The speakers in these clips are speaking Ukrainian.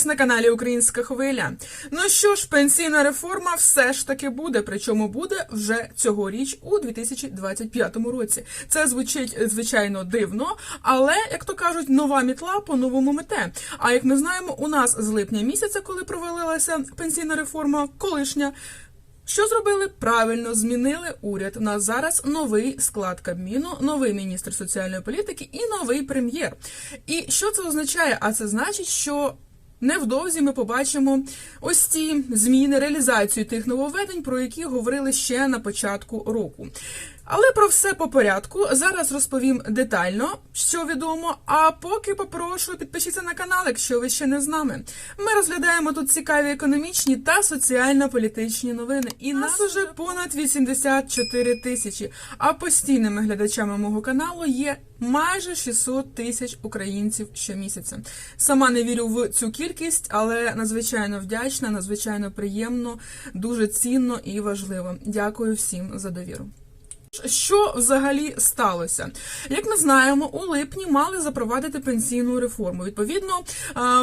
вас на каналі Українська Хвиля. Ну що ж, пенсійна реформа все ж таки буде, причому буде вже цьогоріч у 2025 році. Це звучить звичайно дивно, але як то кажуть, нова мітла по новому мете. А як ми знаємо, у нас з липня місяця, коли провалилася пенсійна реформа, колишня. Що зробили? Правильно змінили уряд. У нас зараз новий склад Кабміну, новий міністр соціальної політики і новий прем'єр. І що це означає? А це значить, що невдовзі ми побачимо ось ці зміни, реалізацію тих нововведень, про які говорили ще на початку року. Але про все по порядку. Зараз розповім детально, що відомо. А поки попрошу підпишіться на канал, якщо ви ще не з нами. Ми розглядаємо тут цікаві економічні та соціально-політичні новини. І нас уже понад 84 тисячі. А постійними глядачами мого каналу є майже 600 тисяч українців щомісяця. Сама не вірю в цю кількість, але надзвичайно вдячна, надзвичайно приємно, дуже цінно і важливо. Дякую всім за довіру. Що взагалі сталося? Як ми знаємо, у липні мали запровадити пенсійну реформу. Відповідно,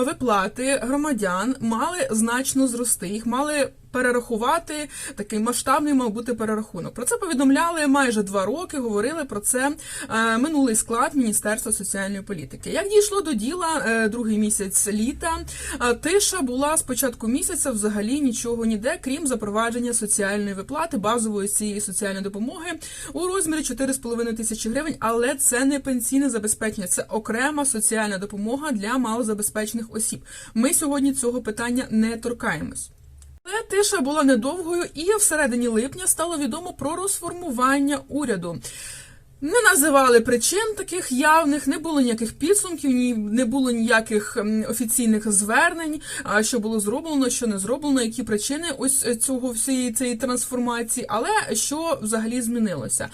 виплати громадян мали значно зрости. Їх мали перерахувати. Такий масштабний мав бути перерахунок. Про це повідомляли майже два роки. Говорили про це е, минулий склад Міністерства соціальної політики. Як дійшло до діла е, другий місяць літа, е, тиша була з початку місяця взагалі нічого ніде, крім запровадження соціальної виплати, базової цієї соціальної допомоги у розмірі 4,5 тисячі гривень. Але це не пенсійне забезпечення, це окрема соціальна допомога для малозабезпечених осіб. Ми сьогодні цього питання не торкаємось. Але тиша була недовгою, і всередині липня стало відомо про розформування уряду. Не називали причин таких явних, не було ніяких підсумків, ні не було ніяких офіційних звернень, що було зроблено, що не зроблено, які причини ось цього всієї цієї трансформації. Але що взагалі змінилося?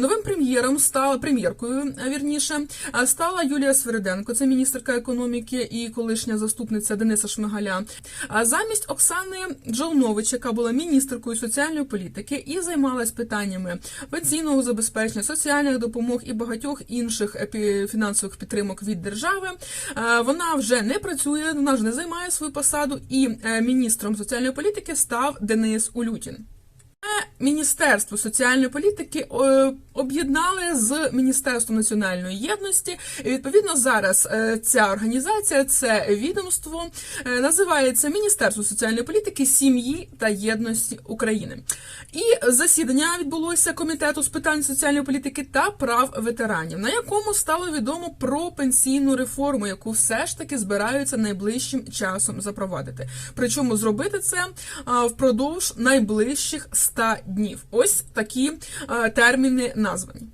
Новим прем'єром стала прем'єркою, вірніше, стала Юлія Свериденко, це міністерка економіки і колишня заступниця Дениса Шмигаля. А замість Оксани Джолнович, яка була міністеркою соціальної політики і займалась питаннями пенсійного забезпечення, соціальних допомог і багатьох інших фінансових підтримок від держави. Е, Вона вже не працює, вона ж не займає свою посаду, і е, міністром соціальної політики став Денис Улютін. Міністерство соціальної політики е, об'єднали з Міністерством національної єдності. Відповідно зараз е, ця організація, це відомство е, називається Міністерство соціальної політики, сім'ї та єдності України. І засідання відбулося комітету з питань соціальної політики та прав ветеранів, на якому стало відомо про пенсійну реформу, яку все ж таки збираються найближчим часом запровадити. Причому зробити це впродовж найближчих 100 днів. Ось такі а, терміни названі.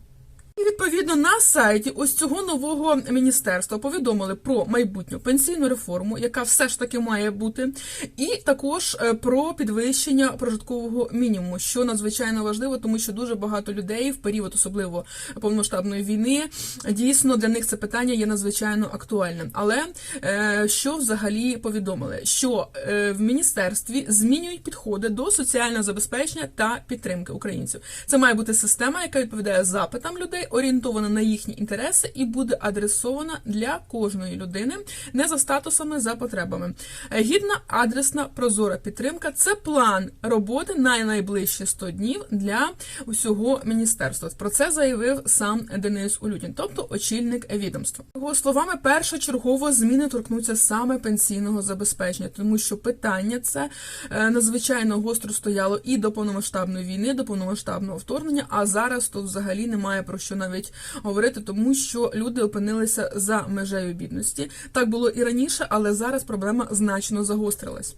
І відповідно на сайті ось цього нового міністерства повідомили про майбутню пенсійну реформу, яка все ж таки має бути, і також е, про підвищення прожиткового мінімуму, що надзвичайно важливо, тому що дуже багато людей в період, особливо повномасштабної війни, дійсно для них це питання є надзвичайно актуальним. Але е, що взагалі повідомили? Що е, в міністерстві змінюють підходи до соціального забезпечення та підтримки українців. Це має бути система, яка відповідає запитам людей, орієнтована на їхні інтереси і буде адресована для кожної людини, не за статусами, за потребами. Е, Гідна, адресна, прозора підтримка це план роботи на найближчі 100 днів для усього міністерства. Про це заявив сам Денис Улютін, тобто очільник відомства. Його словами, першочергово зміни торкнуться саме пенсійного забезпечення, тому що питання це е, надзвичайно гостро стояло і до повномасштабної війни, до повномасштабного вторгнення. А зараз тут взагалі немає про що навіть говорити, тому що люди опинилися за межею бідності. Так було і раніше, але зараз проблема значно загострилась.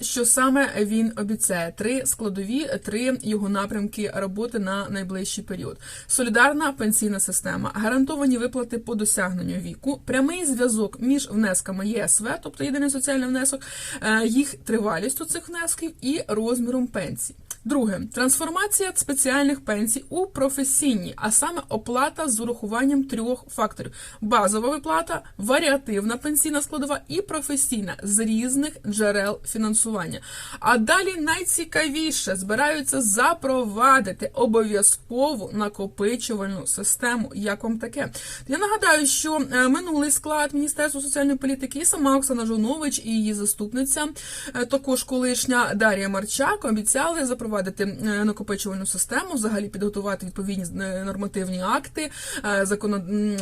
Що саме він обіцяє? Три складові, три його напрямки роботи на найближчий період: солідарна пенсійна система, гарантовані виплати по досягненню віку, прямий зв'язок між внесками ЄСВ, тобто єдиний соціальний внесок, е, їх тривалістю цих внесків і розміром пенсій. Друге трансформація спеціальних пенсій у професійні, а саме оплата з урахуванням трьох факторів: базова виплата, варіативна пенсійна складова і професійна з різних джерел фінансування. А далі найцікавіше збираються запровадити обов'язкову накопичувальну систему. Як вам таке? Я нагадаю, що е, минулий склад Міністерства соціальної політики і сама Оксана Жовнович і її заступниця, е, також колишня Дар'я Марчак, обіцяли запровадити е, накопичувальну систему, взагалі підготувати відповідні е, нормативні акти. Е,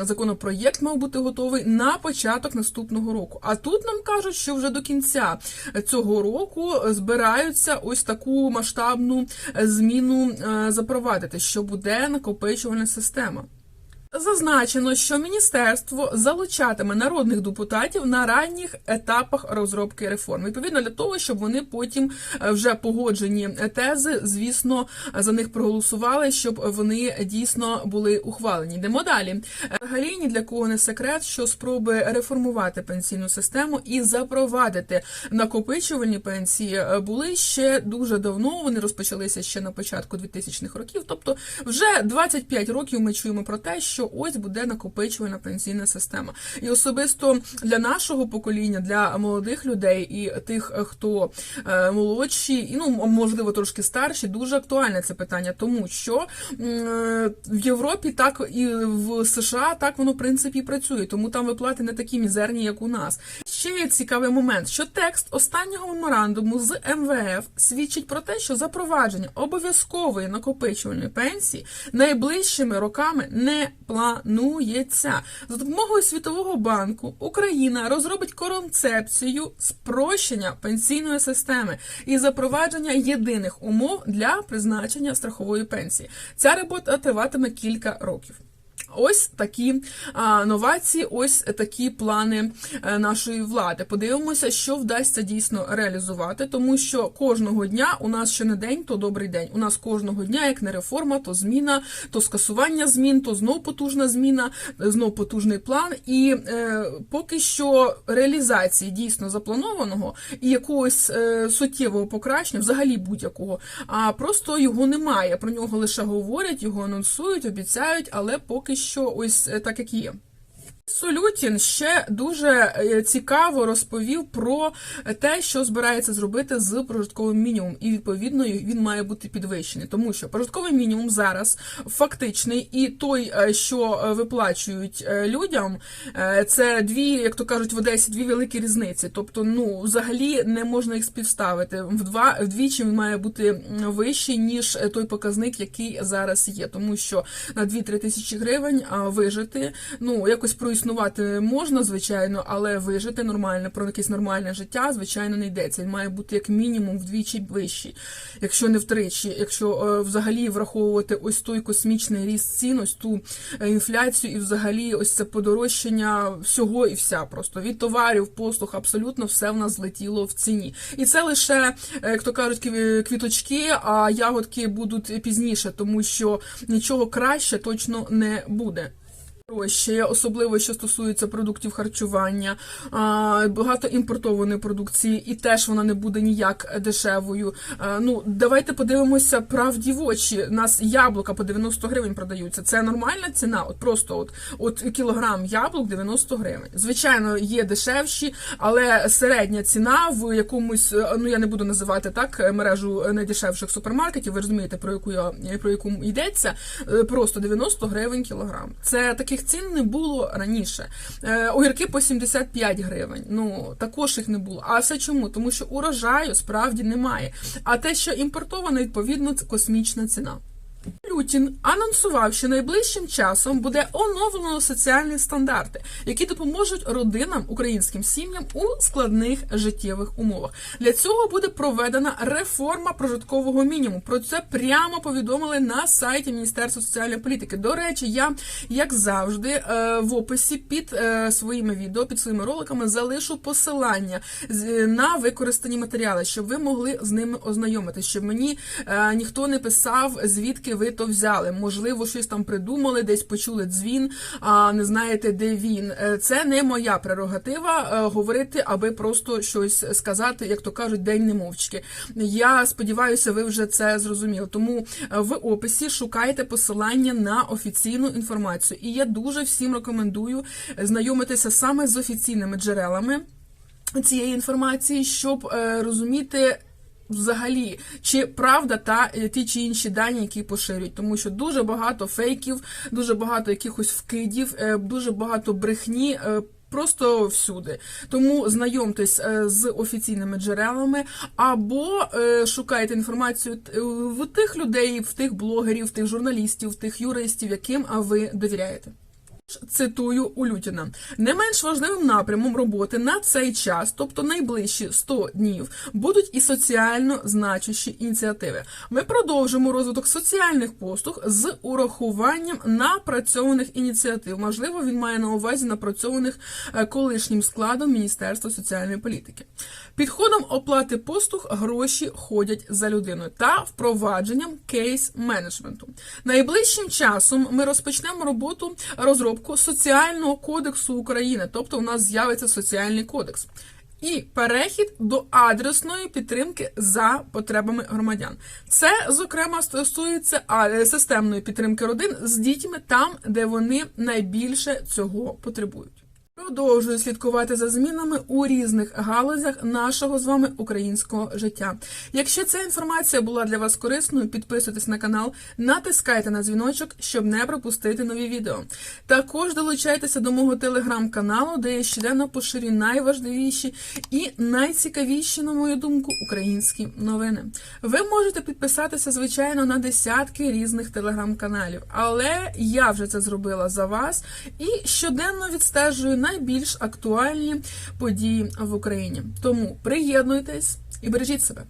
законопроєкт мав бути готовий на початок наступного року. А тут нам кажуть, що вже до кінця цього року збираються ось таку масштабну зміну запровадити, що буде накопичувальна система. Зазначено, що міністерство залучатиме народних депутатів на ранніх етапах розробки реформ. Відповідно для того, щоб вони потім е, вже погоджені тези, звісно, за них проголосували, щоб вони дійсно були ухвалені. Йдемо далі. Взагалі ні для кого не секрет, що спроби реформувати пенсійну систему і запровадити накопичувальні пенсії е, були ще дуже давно. Вони розпочалися ще на початку 2000-х років. Тобто, вже 25 років ми чуємо про те, що ось буде накопичувальна пенсійна система. І особисто для нашого покоління, для молодих людей і тих, хто е, молодші, і ну можливо трошки старші, дуже актуальне це питання, тому що е, в Європі так і в США так воно в принципі працює, тому там виплати не такі мізерні, як у нас. Ще є цікавий момент, що текст останнього меморандуму з МВФ свідчить про те, що запровадження обов'язкової накопичувальної пенсії найближчими роками не планується. За допомогою Світового банку Україна розробить концепцію спрощення пенсійної системи і запровадження єдиних умов для призначення страхової пенсії. Ця робота триватиме кілька років. Ось такі а, новації, ось такі плани е, нашої влади. Подивимося, що вдасться дійсно реалізувати, тому що кожного дня у нас ще не день, то добрий день. У нас кожного дня, як не реформа, то зміна, то скасування змін, то знов потужна зміна, знов потужний план. І е, поки що реалізації дійсно запланованого і якогось е, суттєвого покращення, взагалі будь-якого, а просто його немає. Про нього лише говорять, його анонсують, обіцяють, але поки що ось е, так як є. Солютін ще дуже е, цікаво розповів про те, що збирається зробити з прожитковим мінімумом, і відповідно він має бути підвищений, тому що прожитковий мінімум зараз фактичний, і той, е, що е, виплачують людям, це дві, як то кажуть, в Одесі дві великі різниці. Тобто, ну взагалі не можна їх співставити. Вдва вдвічі він має бути вищий ніж той показник, який зараз є, тому що на 2-3 тисячі гривень вижити, ну якось проіснувати можна, звичайно, але вижити нормально про якесь нормальне життя, звичайно, не йдеться. Він має бути як мінімум вдвічі вищий, якщо не втричі, якщо е, взагалі враховувати ось той космічний ріст цін, ось ту е, інфляцію, і взагалі ось це подорожчання всього і вся просто від товарів, послуг, абсолютно все в нас злетіло в ціні. І це лише, е, як то кажуть, кві- квіточки, а ягодки будуть пізніше, тому що нічого краще точно не буде. Ще особливо, що стосується продуктів харчування, багато імпортованої продукції, і теж вона не буде ніяк дешевою. Ну, давайте подивимося правді в очі. У нас яблука по 90 гривень продаються. Це нормальна ціна? От просто от, от кілограм яблук 90 гривень. Звичайно, є дешевші, але середня ціна в якомусь, ну я не буду називати так мережу найдешевших супермаркетів. Ви розумієте, про яку я про яку йдеться. е, Просто 90 гривень кілограм. Це таких цін не було раніше. Е, Огірки по 75 гривень. Ну також їх не було. А все чому? Тому що урожаю справді немає. А те, що імпортовано, відповідно, це космічна ціна. Лютін анонсував, що найближчим часом буде оновлено соціальні стандарти, які допоможуть родинам, українським сім'ям у складних життєвих умовах. Для цього буде проведена реформа прожиткового мінімуму. Про це прямо повідомили на сайті Міністерства соціальної політики. До речі, я як завжди е, в описі під е, своїми відео, під своїми роликами залишу посилання на використані матеріали, щоб ви могли з ними ознайомитися, щоб мені е, ніхто не писав, звідки ви то взяли. Можливо, щось там придумали, десь почули дзвін, а не знаєте, де він. Е, Це не моя прерогатива е, говорити, аби просто щось сказати, як то кажуть, день немовчки. Я сподіваюся, ви вже це зрозуміли. Тому е, в описі шукайте посилання на офіційну інформацію. І я дуже всім рекомендую знайомитися саме з офіційними джерелами цієї інформації, щоб е, розуміти. Взагалі, чи правда та е, ті чи інші дані, які поширюють, тому що дуже багато фейків, дуже багато якихось вкидів, е, дуже багато брехні. е, Просто всюди. Тому знайомтесь з офіційними джерелами, або шукайте інформацію в тих людей, в тих блогерів, в тих журналістів, в тих юристів, яким ви довіряєте. Цитую Улютіна. Не менш важливим напрямом роботи на цей час, тобто найближчі 100 днів, будуть і соціально значущі ініціативи. Ми продовжимо розвиток соціальних послуг з урахуванням напрацьованих ініціатив. Можливо, він має на увазі напрацьованих е, колишнім складом Міністерства соціальної політики. Підходом оплати послуг гроші ходять за людиною та впровадженням кейс-менеджменту. Найближчим часом ми розпочнемо роботу розробку соціального кодексу України, тобто у нас з'явиться соціальний кодекс. І перехід до адресної підтримки за потребами громадян. Це, зокрема, стосується системної підтримки родин з дітьми там, де вони найбільше цього потребують. Продовжую слідкувати за змінами у різних галузях нашого з вами українського життя. Якщо ця інформація була для вас корисною, підписуйтесь на канал, натискайте на дзвіночок, щоб не пропустити нові відео. Також долучайтеся до мого телеграм-каналу, де я щоденно поширюю найважливіші і найцікавіші, на мою думку, українські новини. Ви можете підписатися, звичайно, на десятки різних телеграм-каналів, але я вже це зробила за вас і щоденно відстежую найбільш актуальні події в Україні. Тому приєднуйтесь і бережіть себе.